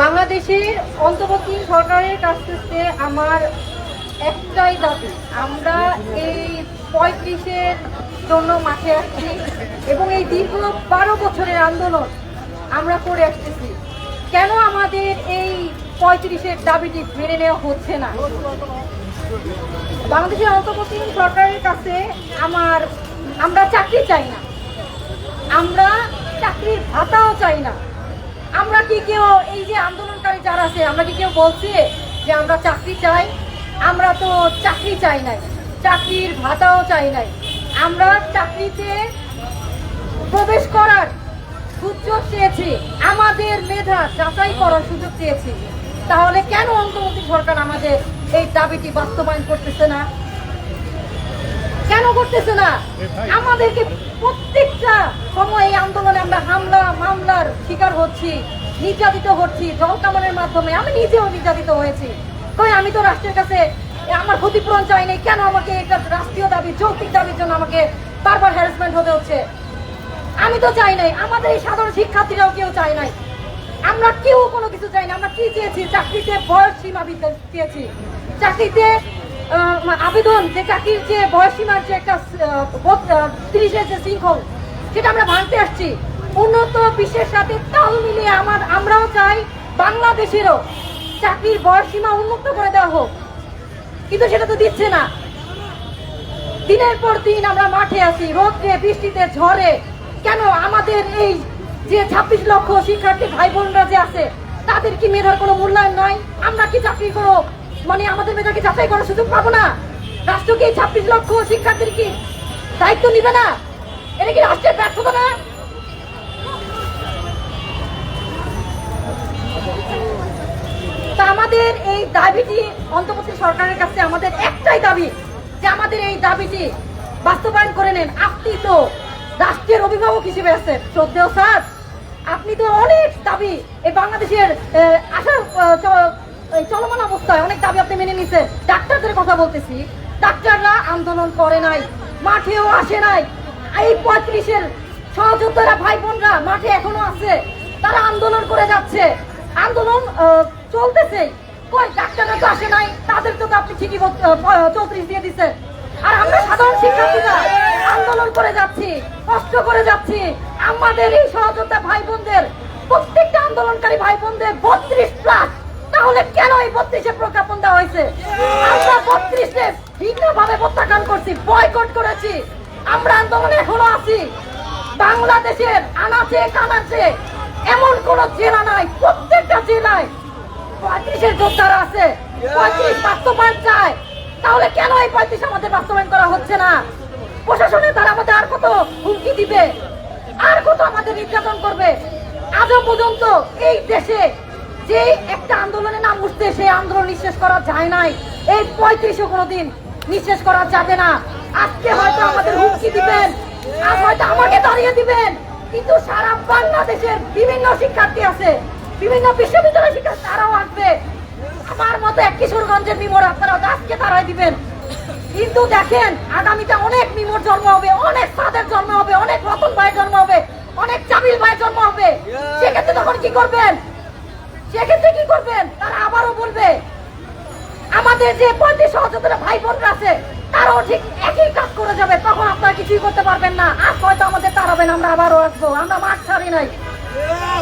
বাংলাদেশের অন্তর্বর্তী সরকারের কাছ থেকে আমার একটাই দাবি, আমরা এই পঁয়ত্রিশের জন্য মাঠে আসছি এবং এই দীর্ঘ বারো বছরের আন্দোলন আমরা করে আসতেছি। কেন আমাদের এই পঁয়ত্রিশের দাবিটি মেনে নেওয়া হচ্ছে না? বাংলাদেশের অন্তর্বর্তী সরকারের কাছে আমার, আমরা চাকরি চাই না। আমরা চাকরির ভাতাও চাই না। আমরা কি কেউ এই যে আন্দোলনকারী যারা আছে, আমরা কি কেউ বলছি যে আমরা চাকরি চাই? আমরা তো চাকরি চাই নাই। চাকরির ভাতাও চাই নাই। আমরা চাকরিতে প্রবেশ করার সুযোগ চেয়েছি। আমাদের মেধা যাচাই করার সুযোগ চেয়েছি। তাহলে কেন অন্তর্বর্তী সরকার আমাদের এই দাবিটি বাস্তবায়ন করতেছে না? কেন করতেছে না? আমাদেরকে প্রত্যেকটা সময় এই আন্দোলনে আমরা হামলা মামলার শিকার হচ্ছি নির্যাতিত হচ্ছি জল কামানের মাধ্যমে। আমি নিজেও নির্যাতিত হয়েছি। কই আমি তো রাষ্ট্রের কাছে আমার ক্ষতিপূরণ চাই নাই। কেন আমাকে এটা রাষ্ট্রীয় দাবি যৌক্তিক দাবির জন্য আমাকে বারবার হ্যারাসমেন্ট হতে হচ্ছে? আমি তো চাই নাই। আমাদের এই সাধারণ শিক্ষার্থীরাও কেউ চাই নাই। আমরা কেউ কোনো কিছু চাই না। আমরা কি চেয়েছি? চাকরিতে বয়স সীমা চেয়েছি চাকরিতে আবেদন যে চাকরির যে বয়স সীমার যে একটা তিরিশের যে শৃঙ্খল, সেটা আমরা ভাঙতে আসছি। উন্নত বিশ্বের সাথে তাল মিলিয়ে আমার আমরাও চাই বাংলাদেশেরও চাকরির বয়স সীমা উন্মুক্ত করে দেওয়া হোক। কিন্তু সেটা তো দিচ্ছে না। দিনের পর দিন আমরা মাঠে আছি রোদে বৃষ্টিতে, ঝড়ে। কেন আমাদের এই যে ছাব্বিশ লক্ষ শিক্ষার্থী, ভাই বোনরা যে আছে, তাদের কি মেধার কোনো মূল্যায়ন নয় আমরা কি চাকরি করো মানে আমাদের মেধাকে যাচাই করার সুযোগ পাবো না। রাষ্ট্র কি ছাব্বিশ লক্ষ শিক্ষার্থীর কি দায়িত্ব নিবে না। এটা কি রাষ্ট্রের ব্যর্থতা না? আমাদের এই দাবিটি অন্তর্বর্তী সরকারের কাছে আমাদের একটাই দাবি যে আমাদের এই দাবিটি বাস্তবায়ন করে নেন। আপনি তো রাষ্ট্রের অভিভাবক হিসেবে আছেন। শ্রদ্ধেয় স্যার, আপনি তো অনেক দাবি এই বাংলাদেশের এই চলমান অবস্থায় অনেক দাবি আপনি মেনে নিছেন। ডাক্তারদের কথা বলতেছি। ডাক্তাররা আন্দোলন করে নাই, মাঠেও আসে নাই। এই পঁয়ত্রিশের সহযোদ্ধারা ভাই বোনরা মাঠে এখনও আছে। তারা আন্দোলন করে যাচ্ছে। আন্দোলন চলতেছে। কই, ডাক্তাররা তো আসে নাই, তাদের তো আপনি ঠিকই চৌত্রিশ দিয়ে দিচ্ছেন আর আমরা সাধারণ শিক্ষার্থীরা আন্দোলন করে যাচ্ছি, কষ্ট করে যাচ্ছি। আমাদের এই সহযোদ্ধা ভাই বোনদের প্রত্যেকটা আন্দোলনকারী ভাই বোনদের বত্রিশ প্লাস তাহলে কেন এই বত্রিশে প্রজ্ঞাপন দেওয়া হয়েছে? আমরা বত্রিশে ভিন্ন ভাবে প্রত্যাখ্যান করছি, বয়কট করেছি। আমরা আন্দোলনে এখনও আছি। বাংলাদেশের আনাচে কানাচে এমন কোন জেলা নাই, প্রত্যেকটা জেলায় পঁয়ত্রিশের যোদ্ধারা আছে। পঁয়ত্রিশ বাস্তবায়ন চায়। তাহলে কেন এই পঁয়ত্রিশ আমাদের বাস্তবায়ন করা হচ্ছে না? প্রশাসনের দ্বারা আমাদের আর কত হুমকি দিবে? আর কত আমাদের নির্যাতন করবে? আজও পর্যন্ত এই দেশে যে একটা আন্দোলনের নাম উঠছে সেই আন্দোলন নিঃশেষ করা যায় নাই। এই পঁয়ত্রিশও কোনোদিন নিঃশেষ করা যাবে না। আজকে হয়তো আমাদের হুমকি দিবেন আজ হয়তো আমাকে দাঁড়িয়ে দিবেন কিন্তু সারা বাংলাদেশের বিভিন্ন শিক্ষার্থী আছে বিভিন্ন বিশ্ববিদ্যালয় শিক্ষার্থী তারাও আসবে। আমার মতো এক কিশোরগঞ্জের মিমর আপনারা আজকে তারাই দিবেন। কিন্তু দেখেন আগামীতে অনেক মিমর জন্ম হবে অনেক সাদের জন্ম হবে অনেক রতন ভাইয়ের জন্ম হবে অনেক চাবিল ভাইয়ের জন্ম হবে। সেক্ষেত্রে তখন কি করবেন? সেক্ষেত্রে কি করবেন? তারা আবারও বলবে, আমাদের যে পঁয়ত্রিশ সহযোগিতা ভাই বোনরা আছে, তারাও ঠিক একই কাজ করে যাবে, তখন আপনারা কিছুই করতে পারবেন না। আজ হয়তো আমাদের তাড়াবেন, আমরা আবারও আসব, আমরা মাঠ ছাড়ি নাই।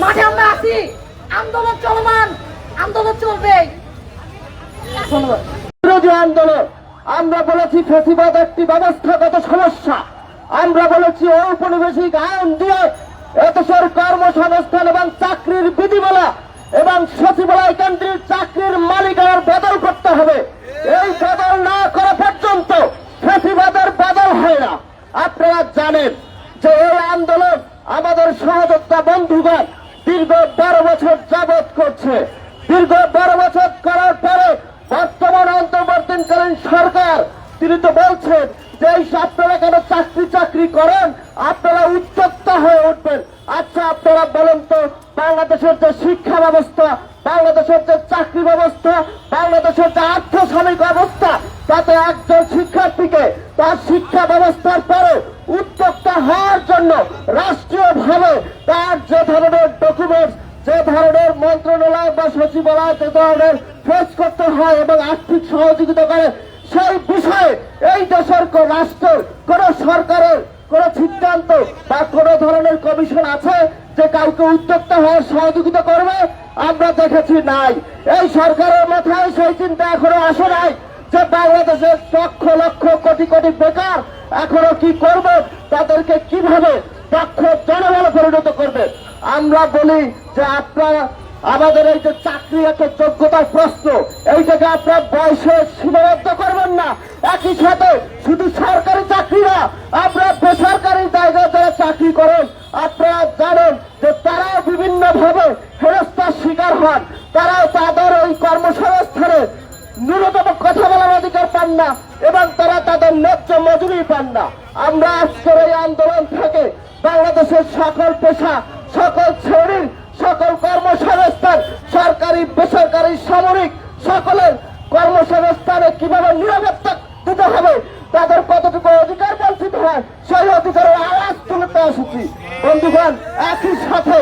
মাঠে আমরা আছি। আন্দোলন চলমান, আন্দোলন চলবে। বিরোধী আন্দোলন, আমরা বলেছি ফেসিবাদ একটি ব্যবস্থাগত সমস্যা। আমরা বলেছি ঔপনিবেশিক আইন দিয়ে এদেশের কর্মসংস্থান এবং চাকরির বিধিমালা এবং সচিবালয় কেন্দ্রের চাকরির মালিকানার বদল করতে হবে। এই বদল না করা পর্যন্ত ফেসিবাদের বদল হয় না। আপনারা জানেন যে এই আন্দোলন আমাদের সহযোদ্ধা বন্ধুগণ দীর্ঘ বারো বছর যাবৎ করছে। দীর্ঘ বারো বছর করার পরে বর্তমান অন্তর্বর্তীকালীন সরকার, তিনি তো বলছেন যে এই আপনারা কেন চাকরি চাকরি করেন? আপনারা উদ্যোক্তা হয়ে উঠবেন। আচ্ছা আপনারা বলেন তো বাংলাদেশের যে তার যে ধরনের ডকুমেন্টস যে ধরনের মন্ত্রণালয় বা সচিবালয় যে ধরনের ফেস করতে হয় এবং আর্থিক সহযোগিতা করে, সেই বিষয়ে এই দেশের রাষ্ট্রের কোন সরকারের কোন সিদ্ধান্ত বা কোন ধরনের কমিশন আছে যে কাউকে উদ্যোক্তা হওয়ার সহযোগিতা করবে? আমরা দেখেছি নাই। এই সরকারের মাথায় সেই চিন্তা এখনও আসে নাই যে বাংলাদেশের লক্ষ লক্ষ কোটি কোটি বেকার এখনও কি করবে? তাদেরকে কীভাবে দক্ষ জনবলে পরিণত করবে? আমরা বলি যে আপনারা, আমাদের এই যে চাকরি একটা যোগ্যতার প্রশ্ন, এইটাকে আপনার বয়সে সীমাবদ্ধ করবেন না। একই সাথে শুধু সরকারি চাকরি না, আপনারা বেসরকারি জায়গায় যারা চাকরি করেন, আপনারা জানেন যে তারাও বিভিন্ন ভাবে হেরস্তার শিকার হন। তারাও তাদের ওই কর্মসংস্থানে ন্যূনতম কথা বলার অধিকার পান না এবং তারা তাদের ন্যায্য মজুরি পান না। আমরা আজকের এই আন্দোলন থেকে বাংলাদেশের সকল পেশা, সকল শ্রেণির সকল কর্মসংস্থান, সরকারি, বেসরকারি, সামরিক, সকলের কর্মসংস্থানে কীভাবে নিরাপত্তা দিতে হবে, তাদের কতটুকু অধিকার বঞ্চিত হয়, সেই অধিকারের আওয়াজ তুলতে এসেছি। বন্ধুগণ, একই সাথে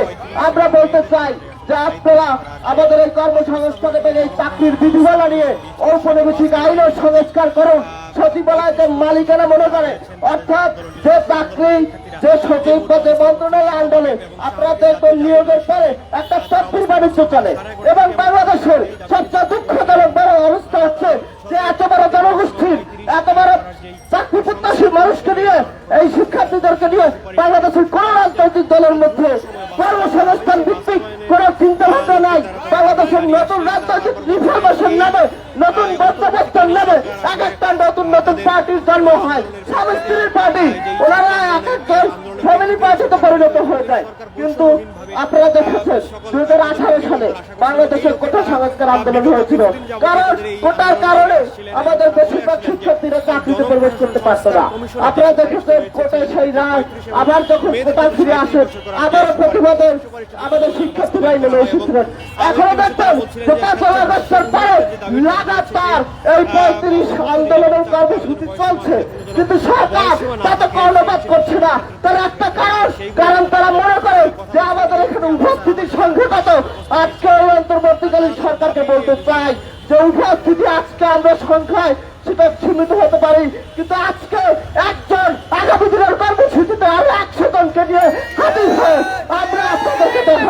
আমরা বলতে চাই যে আপনারা আমাদের এই কর্মসংস্থানে পেলে এই চাকরির বিধিমালা নিয়ে ঔপনিবেশিক আইনের সংস্কার করুন। সচিবালয়কে মালিকানা মনে করে। অর্থাৎ যে চাকরি, যে সচিব বা যে মন্ত্রণালয় আন্দোলনে আপনারা দেখবেন নিয়োগের পরে একটা চাকরির বাণিজ্য চলে। এবং বাংলাদেশের সবচেয়ে দুঃখজনক বড় অবস্থা হচ্ছে যে এত বড় জনগোষ্ঠীর এত বড় চাকরি প্রত্যাশী মানুষকে নিয়ে, এই শিক্ষার্থীদেরকে নিয়ে বাংলাদেশের কোন রাজনৈতিক দলের মধ্যে কর্মসংস্থান ভিত্তিক কোন চিন্তা ভাবনা নাই। বাংলাদেশের নতুন রাজনৈতিক রিফরমেশন নামে নতুন বন্দোবস্তের নামে এক একটা নতুন নতুন পার্টির জন্ম হয়। স্বামী স্ত্রীর পার্টি। ওনারা এক একজন ফ্যামিলি পার্টিতে পরিণত হয়ে যায়। কিন্তু আপনারা দেখেছেন দুই হাজার আঠারো সালে বাংলাদেশের কোটা সংস্কার আন্দোলন হয়েছিল। কারণ কোটার কারণে আমাদের বেশিরভাগ শিক্ষার্থীরা চাকরিতে প্রবেশ করতে পারতো না। আপনারা দেখেছেন রায় আবার যখন কোটা ফিরে আসে আবারও প্রতিবাদে আমাদের শিক্ষার্থীরাই নেমে এসেছিলেন এখনও পাঁচই আগস্টের পরে লাগাতার এই পঁয়ত্রিশ আন্দোলনের কর্মসূচি চলছে। কিন্তু সরকার তাতে কর্ণপাত করছে না। তার একটা কারণ কারণ তারা মনে করে যে আমাদের এখানে উপস্থিতি সংঘাত আজকে অন্তর্বর্তীকালীন সরকারকে বলতে চাই যে উপস্থিতি আজকে আমরা সংখ্যায় সেটা সীমিত হতে পারি কিন্তু আজকে একজন আগামী দিনের কর্মসূচিতে আরও একশো জনকে নিয়ে হাজির হয়ে আমরা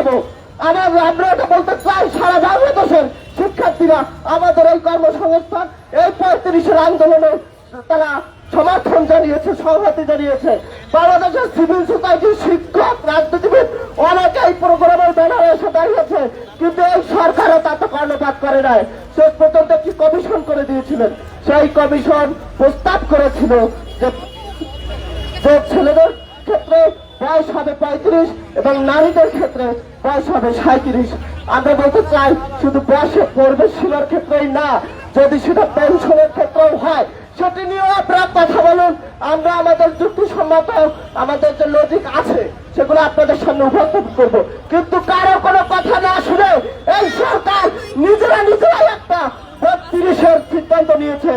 দেখাবো আমার আমরা এটা বলতে চাই, সারা বাংলাদেশের শিক্ষার্থীরা আমাদের এই কর্মসংস্থান, এই পঁয়ত্রিশের আন্দোলনে তারা সমর্থন জানিয়েছে সংহতি জানিয়েছে। বাংলাদেশের সিভিল সোসাইটি শিক্ষক, রাজনীতিবিদ অনেকেই প্রোগ্রামের ব্যানারে এসে দাঁড়িয়েছে, কিন্তু এই সরকারও তাতে কর্ণপাত করে নাই। শেষ পর্যন্ত একটি কমিশন করে দিয়েছিলেন। সেই কমিশন প্রস্তাব করেছিল যে ছেলেদের ক্ষেত্রে বয়স হবে পঁয়ত্রিশ এবং নারীদের ক্ষেত্রে বয়স হবে সাঁত্রিশ আমরা বলতে চাই, শুধু বয়সে পড়বে সীমার ক্ষেত্রেই না, যদি সেটা পেনশনের ক্ষেত্রেও হয়, সেটি নিয়েও আপনারা কথা বলুন। আমরা আমাদের যুক্তিসম্মত, আমাদের যে লজিক আছে, সেগুলো আপনাদের সামনে উপস্থাপন করব। কিন্তু কারও কোনো কথা না শুনে এই সরকার নিজেরা নিজেরাই একটা বত্রিশের সিদ্ধান্ত নিয়েছে।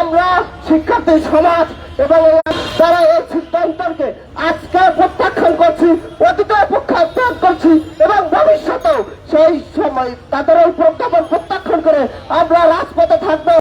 আমরা শিক্ষার্থী, সমাজ এবং তারা